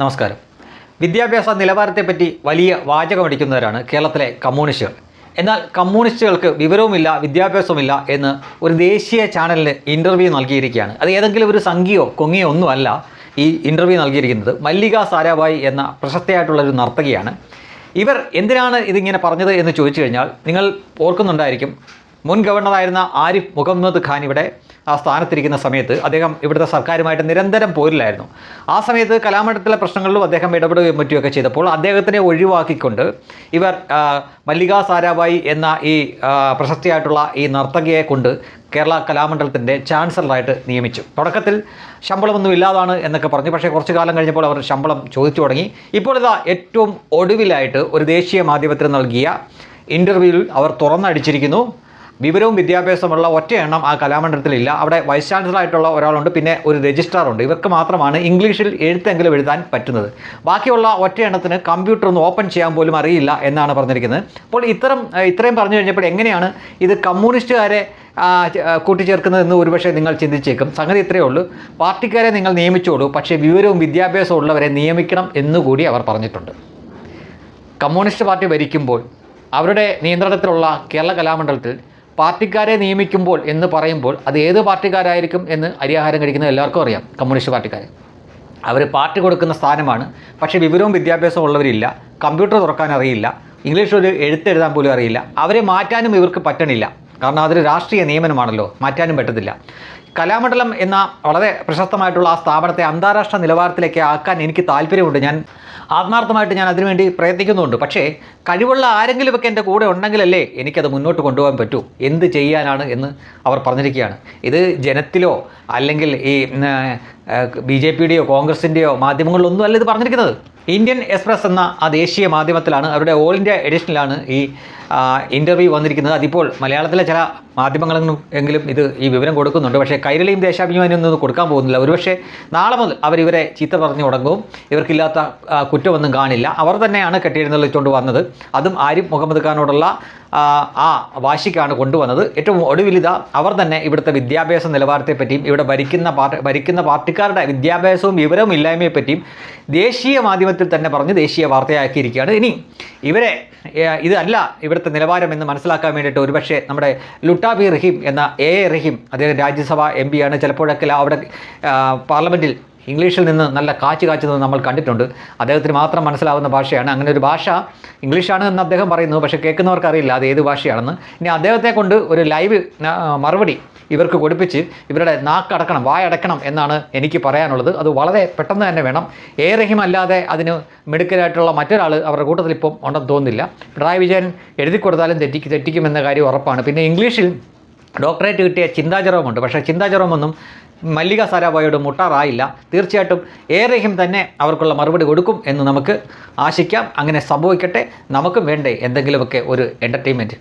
നമസ്കാരം. വിദ്യാഭ്യാസ നിലവാരത്തെപ്പറ്റി വലിയ വാചകമടിക്കുന്നവരാണ് കേരളത്തിലെ കമ്മ്യൂണിസ്റ്റുകൾ. എന്നാൽ കമ്മ്യൂണിസ്റ്റുകൾക്ക് വിവരവുമില്ല വിദ്യാഭ്യാസവുമില്ല എന്ന് ഒരു ദേശീയ ചാനലിന് ഇന്റർവ്യൂ നൽകിയിരിക്കുകയാണ്. അത് ഏതെങ്കിലും ഒരു സംഖ്യയോ കൊങ്ങിയോ ഒന്നുമല്ല ഈ ഇന്റർവ്യൂ നൽകിയിരിക്കുന്നത്. മല്ലിക സാരാഭായി എന്ന പ്രശസ്തയായിട്ടുള്ള ഒരു നർത്തകിയാണ്. ഇവർ എന്തിനാണ് ഇതിങ്ങനെ പറഞ്ഞത് എന്ന് ചോദിച്ചു കഴിഞ്ഞാൽ നിങ്ങൾ ഓർക്കുന്നുണ്ടായിരിക്കും മുൻ ഗവർണറായിരുന്ന ആരിഫ് മുഹമ്മദ് ഖാൻ ഇവിടെ ആ സ്ഥാനത്തിരിക്കുന്ന സമയത്ത് അദ്ദേഹം ഇവിടുത്തെ സർക്കാരുമായിട്ട് നിരന്തരം പോരിലായിരുന്നു. ആ സമയത്ത് കലാമണ്ഡലത്തിലെ പ്രശ്നങ്ങളിലും അദ്ദേഹം ഇടപെടുകയും മറ്റുമൊക്കെ ചെയ്തപ്പോൾ അദ്ദേഹത്തിനെ ഒഴിവാക്കിക്കൊണ്ട് ഇവർ മല്ലിക സാരാഭായി എന്ന ഈ പ്രശസ്തിയായിട്ടുള്ള ഈ നർത്തകിയെ കൊണ്ട് കേരള കലാമണ്ഡലത്തിന്റെ ചാൻസലറായിട്ട് നിയമിച്ചു. തുടക്കത്തിൽ ശമ്പളമൊന്നും ഇല്ലാതാണ് എന്നൊക്കെ പറഞ്ഞു. പക്ഷേ കുറച്ച് കാലം കഴിഞ്ഞപ്പോൾ അവർ ശമ്പളം ചോദിച്ചു തുടങ്ങി. ഇപ്പോൾ ഇതാ ഏറ്റവും ഒടുവിലായിട്ട് ഒരു ദേശീയ മാധ്യമത്തിന് നൽകിയ ഇന്റർവ്യൂവിൽ അവർ തുറന്നടിച്ചിരിക്കുന്നു. വിവരവും വിദ്യാഭ്യാസമുള്ള ഒറ്റ എണ്ണം ആ കലാമണ്ഡലത്തിലില്ല. അവിടെ വൈസ് ചാൻസലറായിട്ടുള്ള ഒരാളുണ്ട് പിന്നെ ഒരു രജിസ്ട്രാറുണ്ട് ഇവർക്ക് മാത്രമാണ് ഇംഗ്ലീഷിൽ എഴുത്തെങ്കിലും എഴുതാൻ പറ്റുന്നത്. ബാക്കിയുള്ള ഒറ്റ എണ്ണത്തിന് കമ്പ്യൂട്ടർ ഒന്ന് ഓപ്പൺ ചെയ്യാൻ പോലും അറിയില്ല എന്നാണ് പറഞ്ഞിരിക്കുന്നത്. അപ്പോൾ ഇത്തരം ഇത്രയും പറഞ്ഞു കഴിഞ്ഞപ്പോൾ എങ്ങനെയാണ് ഇത് കമ്മ്യൂണിസ്റ്റുകാരെ കൂട്ടിച്ചേർക്കുന്നതെന്ന് ഒരുപക്ഷെ നിങ്ങൾ ചിന്തിച്ചേക്കും. സംഗതി ഇത്രയേ ഉള്ളൂ. പാർട്ടിക്കാരെ നിങ്ങൾ നിയമിച്ചോളൂ പക്ഷേ വിവരവും വിദ്യാഭ്യാസവും ഉള്ളവരെ നിയമിക്കണം എന്നുകൂടി അവർ പറഞ്ഞിട്ടുണ്ട്. കമ്മ്യൂണിസ്റ്റ് പാർട്ടി ഭരിക്കുമ്പോൾ അവരുടെ നിയന്ത്രണത്തിലുള്ള കേരള കലാമണ്ഡലത്തിൽ പാർട്ടിക്കാരെ നിയമിക്കുമ്പോൾ എന്ന് പറയുമ്പോൾ അത് ഏത് പാർട്ടിക്കാരായിരിക്കും എന്ന് അരിയാഹാരം കഴിക്കുന്ന എല്ലാവർക്കും അറിയാം കമ്മ്യൂണിസ്റ്റ് പാർട്ടിക്കാർ അവർ പാർട്ടി കൊടുക്കുന്ന സ്ഥാനമാണ് പക്ഷേ വിവരവും വിദ്യാഭ്യാസവും ഉള്ളവരില്ല കമ്പ്യൂട്ടർ തുറക്കാൻ അറിയില്ല ഇംഗ്ലീഷ് ഒരു എഴുത്തെഴുതാൻ പോലും അറിയില്ല അവരെ മാറ്റാനും ഇവർക്ക് പറ്റണില്ല. കാരണം അതൊരു രാഷ്ട്രീയ നിയമനമാണല്ലോ മാറ്റാനും പറ്റത്തില്ല. കലാമണ്ഡലം എന്ന വളരെ പ്രശസ്തമായിട്ടുള്ള ആ സ്ഥാപനത്തെ അന്താരാഷ്ട്ര നിലവാരത്തിലേക്ക് ആക്കാൻ എനിക്ക് താല്പര്യമുണ്ട്. ഞാൻ ആത്മാർത്ഥമായിട്ട് ഞാൻ അതിനുവേണ്ടി പ്രയത്നിക്കുന്നുണ്ട്. പക്ഷേ കഴിവുള്ള ആരെങ്കിലുമൊക്കെ എന്റെ കൂടെ ഉണ്ടെങ്കിലല്ലേ എനിക്കത് മുന്നോട്ട് കൊണ്ടുപോകാൻ പറ്റൂ. എന്ത് ചെയ്യാനാണ് എന്ന് അവർ പറഞ്ഞിരിക്കുകയാണ്. ഇത് ജനത്തിലോ അല്ലെങ്കിൽ ഈ ബി ജെ പിയുടെയോ കോൺഗ്രസിന്റെയോ മാധ്യമങ്ങളിലൊന്നും അല്ല ഇത് പറഞ്ഞിരിക്കുന്നത്. ഇന്ത്യൻ എക്സ്പ്രസ് എന്ന ആ ദേശീയ മാധ്യമത്തിലാണ് അവരുടെ ഓൾ ഇന്ത്യ എഡിഷനിലാണ് ഈ ഇന്റർവ്യൂ വന്നിരിക്കുന്നത്. അതിപ്പോൾ മലയാളത്തിലെ ചില മാധ്യമങ്ങളും എങ്കിലും ഇത് ഈ വിവരം കൊടുക്കുന്നുണ്ട്. പക്ഷേ കൈരളിയും ദേശാഭിമാനിയും ഒന്നും കൊടുക്കാൻ പോകുന്നില്ല. ഒരുപക്ഷെ നാളെ മുതൽ അവർ ഇവരെ ചീത്ത പറഞ്ഞു തുടങ്ങും. ഇവർക്കില്ലാത്ത കുറ്റമൊന്നും കാണില്ല. അവർ തന്നെയാണ് കെട്ടിയെഴുന്നള്ളിച്ചുകൊണ്ട് വന്നത്. അതും ആരിഫ് മുഹമ്മദ് ഖാനോടുള്ള ആ, വാശിക്കാണ് കൊണ്ടുവന്നത്. ഏറ്റവും ഒടുവിലിത അവർ തന്നെ ഇവിടുത്തെ വിദ്യാഭ്യാസ നിലവാരത്തെപ്പറ്റിയും ഇവിടെ ഭരിക്കുന്ന പാർട്ടി ഭരിക്കുന്ന പാർട്ടിക്കാരുടെ വിദ്യാഭ്യാസവും വിവരവും ഇല്ലായ്മയെപ്പറ്റിയും ദേശീയ മാധ്യമത്തിൽ തന്നെ പറഞ്ഞ് ദേശീയ വാർത്തയാക്കിയിരിക്കുകയാണ്. ഇനി ഇവരെ ഇതല്ല ഇവിടുത്തെ നിലവാരം എന്ന് മനസ്സിലാക്കാൻ വേണ്ടിയിട്ട് ഒരുപക്ഷെ നമ്മുടെ ലുട്ടാബി റഹീം എന്ന എ എ റഹീം അദ്ദേഹം രാജ്യസഭ എം പിയാണ് ചിലപ്പോഴൊക്കെ അവിടെ പാർലമെന്റിൽ ഇംഗ്ലീഷിൽ നിന്ന് നല്ല കാച്ചു കാച്ചുന്നത് നമ്മൾ കണ്ടിട്ടുണ്ട്. അദ്ദേഹത്തിന് മാത്രം മനസ്സിലാവുന്ന ഭാഷയാണ്. അങ്ങനെ ഒരു ഭാഷ ഇംഗ്ലീഷാണ് എന്ന് അദ്ദേഹം പറയുന്നു. പക്ഷേ കേൾക്കുന്നവർക്ക് അറിയില്ല അത് ഏത് ഭാഷയാണെന്ന്. ഇനി അദ്ദേഹത്തെ കൊണ്ട് ഒരു ലൈവ് മറുപടി ഇവർക്ക് കൊടുപ്പിച്ച് ഇവരുടെ നാക്കടക്കണം വായടക്കണം എന്നാണ് എനിക്ക് പറയാനുള്ളത്. അത് വളരെ പെട്ടെന്ന് തന്നെ വേണം. എ റഹീം അല്ലാതെ അതിന് മിടുക്കലായിട്ടുള്ള മറ്റൊരാൾ അവരുടെ കൂട്ടത്തിൽ ഇപ്പം ഉണ്ടെന്ന് തോന്നുന്നില്ല. പിണറായി വിജയൻ എഴുതി കൊടുത്താലും തെറ്റിക്ക് തെറ്റിക്കുമെന്ന കാര്യം ഉറപ്പാണ്. പിന്നെ ഇംഗ്ലീഷിൽ ഡോക്ടറേറ്റ് കിട്ടിയ ചിന്താചരവുമുണ്ട്. പക്ഷേ ചിന്താചരവമൊന്നും മല്ലിക സാരാഭായിയോട് മുട്ടാറായില്ല. തീർച്ചയായിട്ടും ഏറെയും തന്നെ അവർക്കുള്ള മറുപടി കൊടുക്കും എന്ന് നമുക്ക് ആശിക്കാം. അങ്ങനെ സംഭവിക്കട്ടെ. നമുക്കും വേണ്ടേ എന്തെങ്കിലുമൊക്കെ ഒരു എന്റർടൈൻമെന്റ്